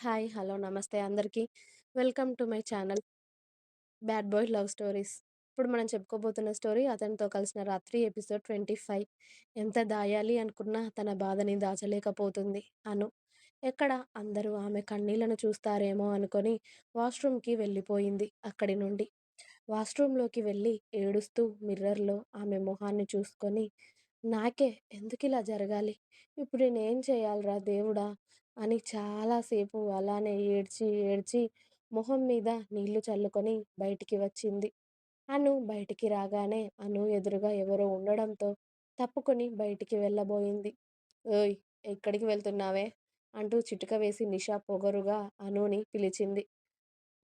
Hi. Hello. నమస్తే అందరికీ. Welcome to my channel. 'Bad boy love stories'. ఇప్పుడు మనం చెప్పుకోబోతున్న స్టోరీ 'అతనితో కలిసిన రాత్రి' ఎపిసోడ్ 25. ఎంత దాయాలి అనుకున్నా తన బాధని దాచలేకపోతుంది అను. ఎక్కడ అందరూ ఆమె కన్నీళ్ళను చూస్తారేమో అనుకొని వాష్రూమ్‌కి వెళ్ళిపోయింది అక్కడి నుండి. వాష్రూమ్‌లోకి వెళ్ళి ఏడుస్తూ మిర్రర్‌లో ఆమె మొహాన్ని చూసుకొని నాకే ఎందుకు ఇలా జరగాలి? ఇప్పుడు నేనేం చేయాలరా దేవుడా! అని చాలాసేపు అలానే ఏడ్చి ఏడ్చి మొహం మీద నీళ్ళు చల్లుకొని బయటికి వచ్చింది. అను బయటికి రాగానే అను ఎదురుగా ఎవరో ఉండడంతో తప్పుకొని బయటికి వెళ్ళబోయింది. ఓయ్! ఎక్కడికి వెళ్తున్నావే? అంటూ చిటిక వేసి నిషా పొగరుగా అనుని పిలిచింది.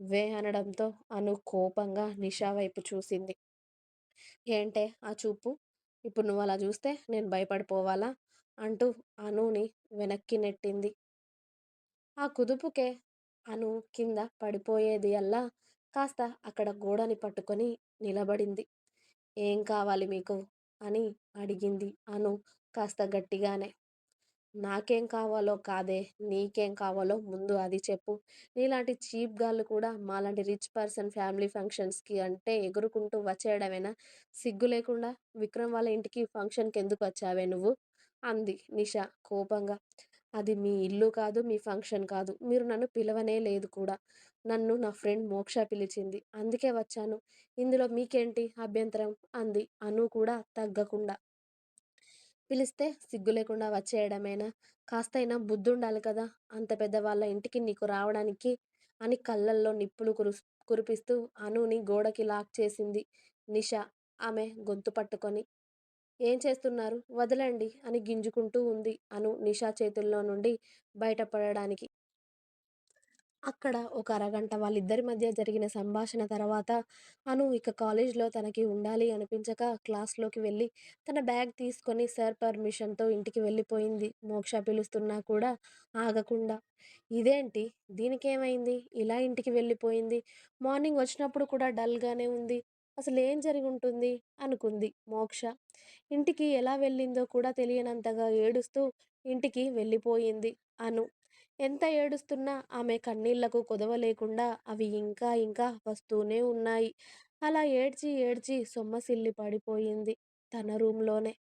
వే అనడంతో అను కోపంగా నిషా వైపు చూసింది. ఏంటే ఆ చూపు? ఇప్పుడు నువ్వలా చూస్తే నేను భయపడిపోవాలా? అంటూ అనుని వెనక్కి నెట్టింది. ఆ కుదుపుకే అను కింద పడిపోయేది అల్లా కాస్త అక్కడ గోడని పట్టుకొని నిలబడింది. ఏం కావాలి మీకు? అని అడిగింది అను కాస్త గట్టిగానే. నాకేం కావాలో కాదే నీకేం కావాలో ముందు అది చెప్పు. నీలాంటి చీప్ గాళ్ళు కూడా మాలాంటి రిచ్ పర్సన్ ఫ్యామిలీ ఫంక్షన్స్‌కి అంటే ఎగురుకుంటూ వచ్చేయడమేనా సిగ్గు లేకుండా? విక్రమ్ వాళ్ళ ఇంటికి ఫంక్షన్కి ఎందుకు వచ్చావే నువ్వు? అంది నిషా కోపంగా. అది మీ ఇల్లు కాదు మీ ఫంక్షన్ కాదు. మీరు నన్ను పిలవనే లేదు కూడా. నన్ను నా ఫ్రెండ్ మోక్ష పిలిచింది. అందుకే వచ్చాను. ఇందులో మీకేంటి అభ్యంతరం? అంది అను కూడా తగ్గకుండా. పిలిస్తే సిగ్గు లేకుండా వచ్చేయడమేనా? కాస్తైనా బుద్ధుండాలి కదా! అంత పెద్ద వాళ్ళ ఇంటికి నీకు రావడానికి అని కళ్ళల్లో నిప్పులు కురుస్ కురిపిస్తూ అనుని గోడకి లాక్ చేసింది నిషా ఆమె గొంతు పట్టుకొని. ఏం చేస్తున్నారు? వదలండి అని గింజుకుంటూ ఉంది అను నిషా చేతుల్లో నుండి బయటపడడానికి. అక్కడ ఒక అరగంట వాళ్ళిద్దరి మధ్య జరిగిన సంభాషణ తర్వాత అను ఇక కాలేజ్‌లో తనకి ఉండాలి అనిపించక క్లాస్‌లోకి వెళ్ళి తన బ్యాగ్ తీసుకొని సర్ పర్మిషన్‌తో ఇంటికి వెళ్ళిపోయింది. మోక్ష పిలుస్తున్నా కూడా ఆగకుండా. ఇదేంటి? దీనికేమైంది? ఇలా ఇంటికి వెళ్ళిపోయింది? మార్నింగ్ వచ్చినప్పుడు కూడా డల్‌గానే ఉంది. అసలేం జరిగుంటుంది? అనుకుంది మోక్ష. ఇంటికి ఎలా వెళ్ళిందో కూడా తెలియనంతగా ఏడుస్తూ ఇంటికి వెళ్ళిపోయింది అను. ఎంత ఏడుస్తున్నా ఆమె కన్నీళ్ళకు కొదవ లేకుండా అవి ఇంకా ఇంకా వస్తూనే ఉన్నాయి. అలా ఏడ్చి ఏడ్చి సొమ్మసిల్లి పడిపోయింది తన రూమ్‌లోనే.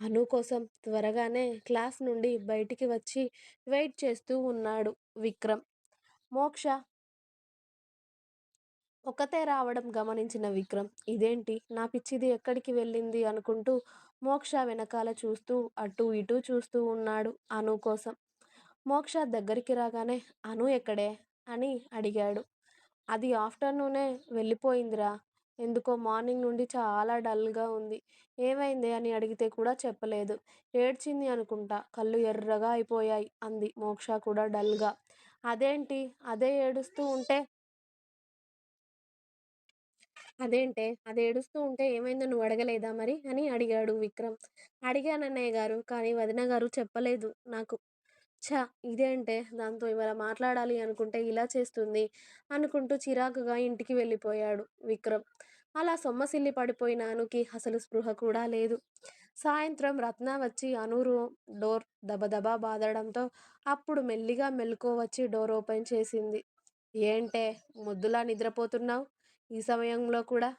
అను కోసం త్వరగానే క్లాస్ నుండి బయటికి వచ్చి వెయిట్ చేస్తూ ఉన్నాడు విక్రమ్. మోక్ష ఒకతే రావడం గమనించిన విక్రమ్ ఇదేంటి? నా పిచ్చిది ఎక్కడికి వెళ్ళింది అనుకుంటూ మోక్ష వెనకాల చూస్తూ అటూ ఇటూ చూస్తూ ఉన్నాడు అను కోసం. మోక్ష దగ్గరికి రాగానే అను ఎక్కడే? అని అడిగాడు. అది ఆఫ్టర్‌నూనే వెళ్ళిపోయిందిరా. ఎందుకో మార్నింగ్ నుండి చాలా డల్‌గా ఉంది. ఏమైంది అని అడిగితే కూడా చెప్పలేదు. ఏడ్చింది అనుకుంటా. కళ్ళు ఎర్రగా అయిపోయాయి అంది మోక్ష కూడా డల్‌గా. అదేంటి? అదే ఏడుస్తూ ఉంటే అదేంటే? అది ఏడుస్తూ ఉంటే ఏమైందో నువ్వు అడగలేదా మరి? అని అడిగాడు విక్రమ్. అడిగానన్నయ్య గారు. కానీ వదిన గారు చెప్పలేదు నాకు. ఛ! ఇదేంటే? దాంతో ఇవాళ మాట్లాడాలి అనుకుంటే ఇలా చేస్తుంది అనుకుంటూ చిరాకుగా ఇంటికి వెళ్ళిపోయాడు విక్రమ్. అలా సొమ్మసిల్లి పడిపోయిన అనుకి అసలు స్పృహ కూడా లేదు. సాయంత్రం రత్న వచ్చి అను రూమ్ డోర్ దబదబా బాదడంతో అప్పుడు మెల్లిగా మెలకువ వచ్చి డోర్ ఓపెన్ చేసింది. ఏంటే? మొద్దులా నిద్రపోతున్నావ్? ఈ సమయంలో కూడా?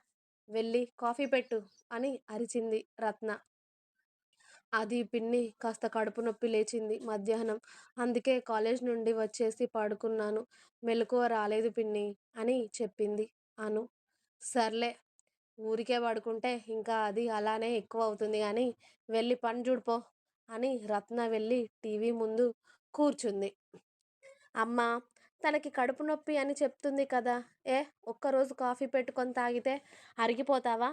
వెళ్ళి కాఫీ పెట్టు అని అరిచింది రత్న. అది పిన్ని కాస్త కడుపు నొప్పి లేచింది మధ్యాహ్నం. అందుకే కాలేజ్ నుండి వచ్చేసి పడుకున్నాను. మెలకువ రాలేదు పిన్ని అని చెప్పింది అను. సర్లే ఊరికే పడుకుంటే ఇంకా అది అలానే ఎక్కువ అవుతుంది కానీ వెళ్ళి పని చూడిపో అని రత్న వెళ్ళి టీవీ ముందు కూర్చుంది. అమ్మ తనకి కడుపు నొప్పి అని చెప్తుంది కదా! ఏ ఒక్కరోజు కాఫీ పెట్టుకొని తాగితే అరిగిపోతావా?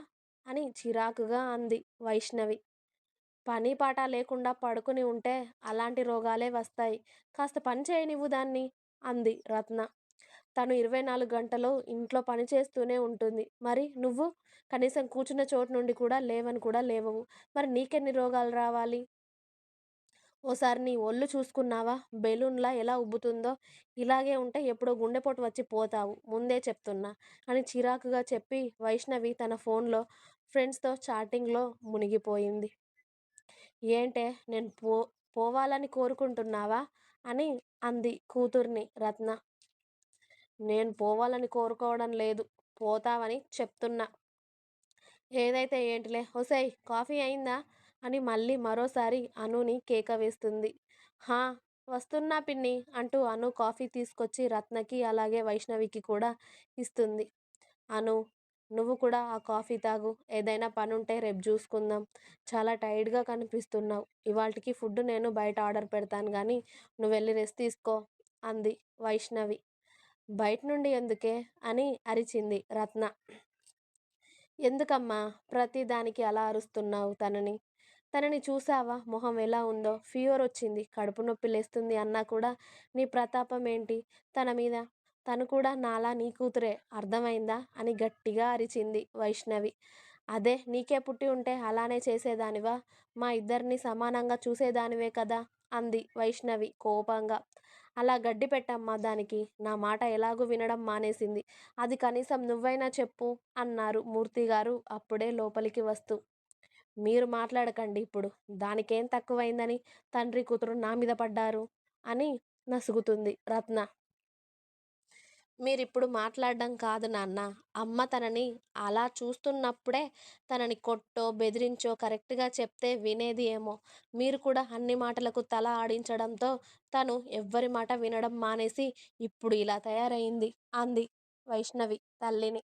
అని చిరాకుగా అంది వైష్ణవి. పని పాట లేకుండా పడుకుని ఉంటే అలాంటి రోగాలే వస్తాయి. కాస్త పని చేయనివ్వు దాన్ని అంది రత్న. తను ఇరవై నాలుగు గంటలు ఇంట్లో పని చేస్తూనే ఉంటుంది. మరి నువ్వు? కనీసం కూర్చున్న చోటు నుండి కూడా లేవని కూడా లేవవు. మరి నీకెన్ని రోగాలు రావాలి? ఓసారి నీ ఒళ్ళు చూసుకున్నావా? బెలూన్‌లా ఎలా ఉబ్బుతుందో? ఇలాగే ఉంటే ఎప్పుడో గుండెపోటు వచ్చి పోతావు ముందే చెప్తున్నా అని చిరాకుగా చెప్పి వైష్ణవి తన ఫోన్‌లో ఫ్రెండ్స్‌తో చాటింగ్‌లో మునిగిపోయింది. ఏంటే నేను పో పోవాలని కోరుకుంటున్నావా? అని అంది కూతుర్ని రత్న. నేను పోవాలని కోరుకోవడం లేదు. పోతావని చెప్తున్నా. ఏదైతే ఏంటిలే ఒసేయ్ కాఫీ అయిందా? అని మళ్ళీ మరోసారి అనుని కేక వేస్తుంది. హా వస్తున్నా పిన్ని అంటూ అను కాఫీ తీసుకొచ్చి రత్నకి అలాగే వైష్ణవికి కూడా ఇస్తుంది. అను నువ్వు కూడా ఆ కాఫీ తాగు. ఏదైనా పని ఉంటే రేపు చూసుకుందాం చాలా టైర్డ్గా కనిపిస్తున్నావు ఇవాళకి ఫుడ్ నేను బయట ఆర్డర్ పెడతాను కానీ నువ్వు వెళ్ళి రెస్ట్ తీసుకో అంది వైష్ణవి. బయట నుండి ఎందుకే? అని అరిచింది రత్న. ఎందుకమ్మా ప్రతి దానికి అలా అరుస్తున్నావు తనని? తనని చూసావా మొహం ఎలా ఉందో? ఫీవర్ వచ్చింది. కడుపు నొప్పి లేస్తుంది అన్నా కూడా నీ ప్రతాపం ఏంటి తన మీద తను కూడా నాలా నీ కూతురే అర్థమైందా అని గట్టిగా అరిచింది వైష్ణవి. అదే నీకే పుట్టి ఉంటే అలానే చేసేదానివా? మా ఇద్దరిని సమానంగా చూసేదానివే కదా అంది వైష్ణవి కోపంగా. అలా గడ్డి పెట్టమ్మా దానికి. నా మాట ఎలాగూ వినడం మానేసింది. అది కనీసం నువ్వైనా చెప్పు అన్నారు మూర్తిగారు అప్పుడే లోపలికి వస్తూ. మీరు మాట్లాడకండి ఇప్పుడు. దానికేం తక్కువైందని తండ్రి కూతురు నా మీద పడ్డారు? అని నసుగుతుంది రత్న. మీరిప్పుడు మాట్లాడడం కాదు నాన్నా! అమ్మ తనని అలా చూస్తున్నప్పుడే తనని కొట్టో, బెదిరించో కరెక్ట్గా చెప్తే వినేది ఏమో! మీరు కూడా అన్ని మాటలకు తల ఆడించడంతో తను ఎవ్వరి మాట వినడం మానేసి ఇప్పుడు ఇలా తయారైంది అంది వైష్ణవి తల్లిని.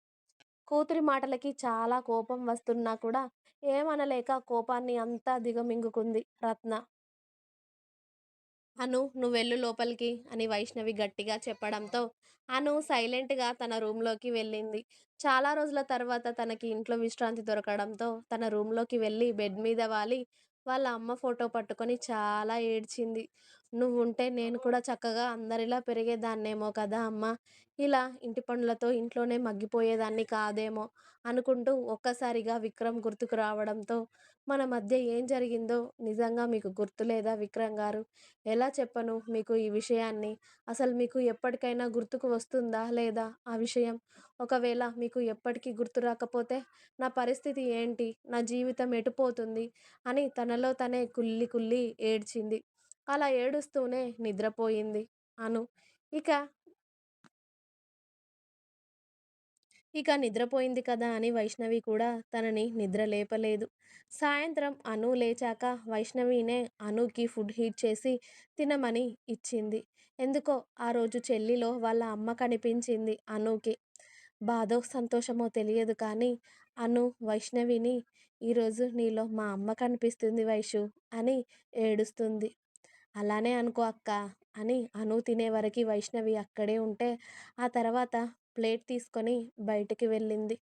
కూతురి మాటలకి చాలా కోపం వస్తున్నా కూడా ఏమనలేక కోపాన్ని అంతా దిగమింగుకుంది రత్న. అను నువ్వెళ్ళు లోపలికి అని వైష్ణవి గట్టిగా చెప్పడంతో అను సైలెంట్గా తన రూమ్లోకి వెళ్ళింది. చాలా రోజుల తర్వాత తనకి ఇంట్లో విశ్రాంతి దొరకడంతో తన రూమ్లోకి వెళ్ళి బెడ్ మీద వాలి వాళ్ళ అమ్మ ఫోటో పట్టుకొని చాలా ఏడ్చింది. నువ్వుంటే నేను కూడా చక్కగా అందరిలా పెరిగేదాన్నేమో కదా అమ్మ ఇలా ఇంటి పనులతో ఇంట్లోనే మగ్గిపోయేదాన్ని కాదేమో అనుకుంటూ ఒక్కసారిగా విక్రమ్ గుర్తుకు రావడంతో మన మధ్య ఏం జరిగిందో నిజంగా మీకు గుర్తులేదా విక్రమ్ గారు ఎలా చెప్పను మీకు ఈ విషయాన్ని? అసలు మీకు ఎప్పటికైనా గుర్తుకు వస్తుందా లేదా ఆ విషయం? ఒకవేళ మీకు ఎప్పటికీ గుర్తు రాకపోతే నా పరిస్థితి ఏంటి? నా జీవితం ఎటుపోతుంది అని తనలో తనే కుల్లి కుల్లి ఏడ్చింది. అలా ఏడుస్తూనే నిద్రపోయింది అను ఇక ఇక నిద్రపోయింది కదా అని వైష్ణవి కూడా తనని నిద్ర లేపలేదు. సాయంత్రం అను లేచాక వైష్ణవినే అనుకి ఫుడ్ హీట్ చేసి తినమని ఇచ్చింది. ఎందుకో ఆ రోజు చెల్లిలో వాళ్ళ అమ్మ కనిపించింది అనుకి బాధో, సంతోషమో తెలియదు కానీ అను వైష్ణవిని ఈరోజు నీలో మా అమ్మ కనిపిస్తుంది వైషు అని ఏడుస్తుంది. అలానే అనుకో అక్కా అని అనూ తినేవరకి వైష్ణవి అక్కడే ఉంటే ఆ తర్వాత ప్లేట్ తీసుకొని బయటికి వెళ్ళింది.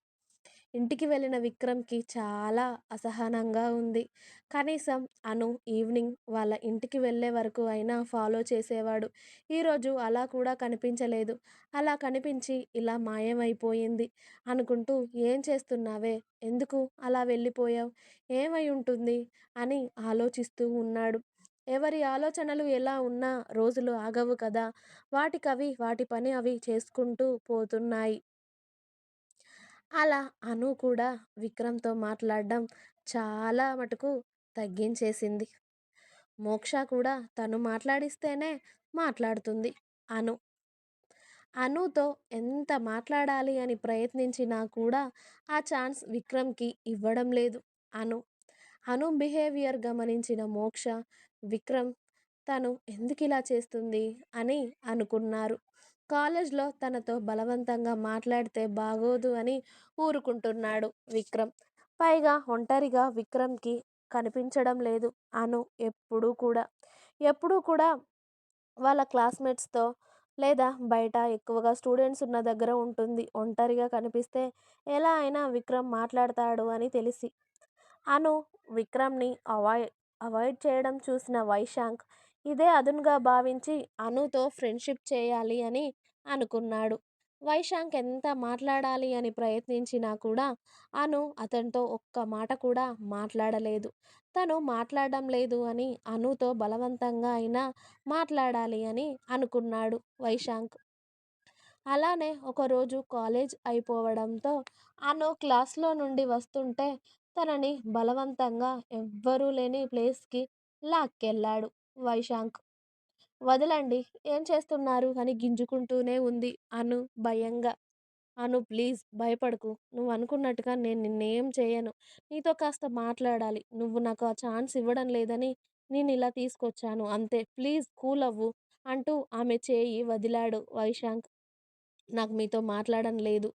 ఇంటికి వెళ్ళిన విక్రమ్కి చాలా అసహనంగా ఉంది. కనీసం అను ఈవినింగ్ వాళ్ళ ఇంటికి వెళ్ళే వరకు అయినా ఫాలో చేసేవాడు. ఈరోజు అలా కూడా కనిపించలేదు. అలా కనిపించి ఇలా మాయమైపోయింది అనుకుంటూ ఏం చేస్తున్నావే? ఎందుకు అలా వెళ్ళిపోయావు ఏమై ఉంటుంది? అని ఆలోచిస్తూ ఉన్నాడు. ఎవరి ఆలోచనలు ఎలా ఉన్నా రోజులు ఆగవు కదా! వాటికవి వాటి పని అవి చేసుకుంటూ పోతున్నాయి. అలా అను కూడా విక్రమ్తో మాట్లాడడం చాలా మటుకు తగ్గించేసింది. మోక్ష కూడా తను మాట్లాడిస్తేనే మాట్లాడుతుంది. అను అనుతో ఎంత మాట్లాడాలి అని ప్రయత్నించినా కూడా ఆ ఛాన్స్ విక్రమ్కి ఇవ్వడం లేదు అను అను బిహేవియర్ గమనించిన మోక్ష, విక్రమ్ తను ఎందుకు ఇలా చేస్తుంది? అని అనుకున్నారు. కాలేజ్లో తనతో బలవంతంగా మాట్లాడితే బాగోదు అని ఊరుకుంటున్నాడు విక్రమ్. పైగా ఒంటరిగా విక్రమ్కి కనిపించడం లేదు అను ఎప్పుడూ కూడా. ఎప్పుడూ కూడా వాళ్ళ క్లాస్మేట్స్తో లేదా బయట ఎక్కువగా స్టూడెంట్స్ ఉన్న దగ్గర ఉంటుంది. ఒంటరిగా కనిపిస్తే ఎలా అయినా విక్రమ్ మాట్లాడతాడు అని తెలిసి. అను విక్రమ్ని అవాయిడ్ అవాయ్ అవాయిడ్ చేయడం చూసిన వైశాంక్ ఇదే అదునుగా భావించి అనుతో ఫ్రెండ్షిప్ చేయాలి అని అనుకున్నాడు. వైశాంక్ ఎంత మాట్లాడాలి అని ప్రయత్నించినా కూడా అను అతనితో ఒక్క మాట కూడా మాట్లాడలేదు. తను మాట్లాడడం లేదు అని అనుతో బలవంతంగా అయినా మాట్లాడాలి అని అనుకున్నాడు వైశాంక్. అలానే ఒకరోజు కాలేజ్ అయిపోవడంతో అను క్లాస్లో నుండి వస్తుంటే తనని బలవంతంగా ఎవ్వరూ లేని ప్లేస్కి లాక్కెళ్ళాడు వైశాంక్. వదలండి. ఏం చేస్తున్నారు అని గింజుకుంటూనే ఉంది అను భయంగా. అను ప్లీజ్ భయపడకు. నువ్వనుకున్నట్టుగా నేను నిన్నేం చేయను. నీతో కాస్త మాట్లాడాలి. నువ్వు నాకు ఆ ఛాన్స్ ఇవ్వడం లేదని నేను ఇలా తీసుకొచ్చాను అంతే. ప్లీజ్ కూల్ అవ్వు అంటూ ఆమె చేయి వదిలాడు వైశాంక్. నాకు మీతో మాట్లాడడం లేదు.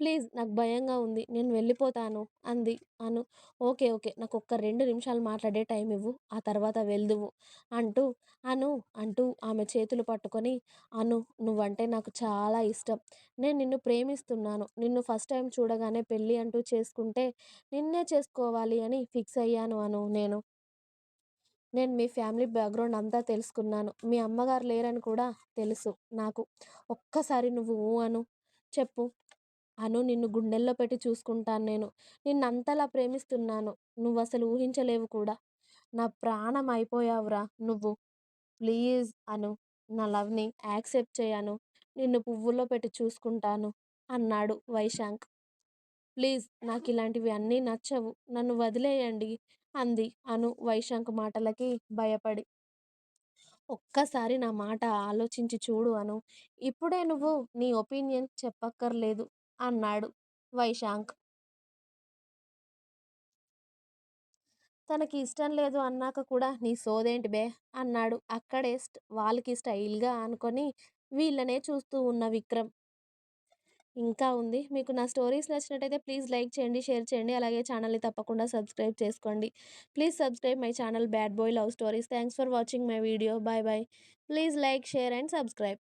ప్లీజ్ నాకు భయంగా ఉంది. నేను వెళ్ళిపోతాను అంది అను. ఓకే. ఓకే. నాకు ఒక్క రెండు నిమిషాలు మాట్లాడే టైం ఇవ్వు. ఆ తర్వాత వెళ్దువు అంటూ అను అంటూ ఆమె చేతులు పట్టుకొని అను నువ్వంటే నాకు చాలా ఇష్టం. నేను నిన్ను ప్రేమిస్తున్నాను. నిన్ను ఫస్ట్ టైం చూడగానే పెళ్ళి అంటూ చేసుకుంటే నిన్నే చేసుకోవాలి అని ఫిక్స్ అయ్యాను అను నేను. నేను మీ ఫ్యామిలీ బ్యాక్‌గ్రౌండ్ అంతా తెలుసుకున్నాను. మీ అమ్మగారు లేరని కూడా తెలుసు నాకు. ఒక్కసారి నువ్వు ఊ అను. చెప్పు. అను నిన్ను గుండెల్లో పెట్టి చూసుకుంటాను నేను. నిన్నంతలా ప్రేమిస్తున్నాను. నువ్వు అసలు ఊహించలేవు కూడా. నా ప్రాణం అయిపోయావురా నువ్వు. ప్లీజ్ అను. నా లవ్‌ని యాక్సెప్ట్ చేయను నిన్ను పువ్వుల్లో పెట్టి చూసుకుంటాను అన్నాడు వైశాంక్. ప్లీజ్ నాకు ఇలాంటివి అన్నీ నచ్చవు. నన్ను వదిలేయండి అంది అను వైశాంక్ మాటలకి భయపడి. ఒక్కసారి నా మాట ఆలోచించి చూడు అను. ఇప్పుడే నువ్వు నీ ఒపీనియన్ చెప్పక్కర్లేదు అన్నాడు వైశాంక్. తనకి ఇష్టం లేదు అన్నాక కూడా నీ సోదేంటి బే అన్నాడు అక్కడే వాళ్ళకి స్టైల్‌గా అనుకొని వీళ్ళనే చూస్తూ ఉన్న విక్రమ్. ఇంకా ఉంది. మీకు నా స్టోరీస్ నచ్చినట్టయితే ప్లీజ్ లైక్ చేయండి, షేర్ చేయండి. అలాగే ఛానల్‌ని తప్పకుండా సబ్స్క్రైబ్ చేసుకోండి. Please subscribe my channel bad boy love stories. Thanks for watching my video. Bye bye please like, share and subscribe.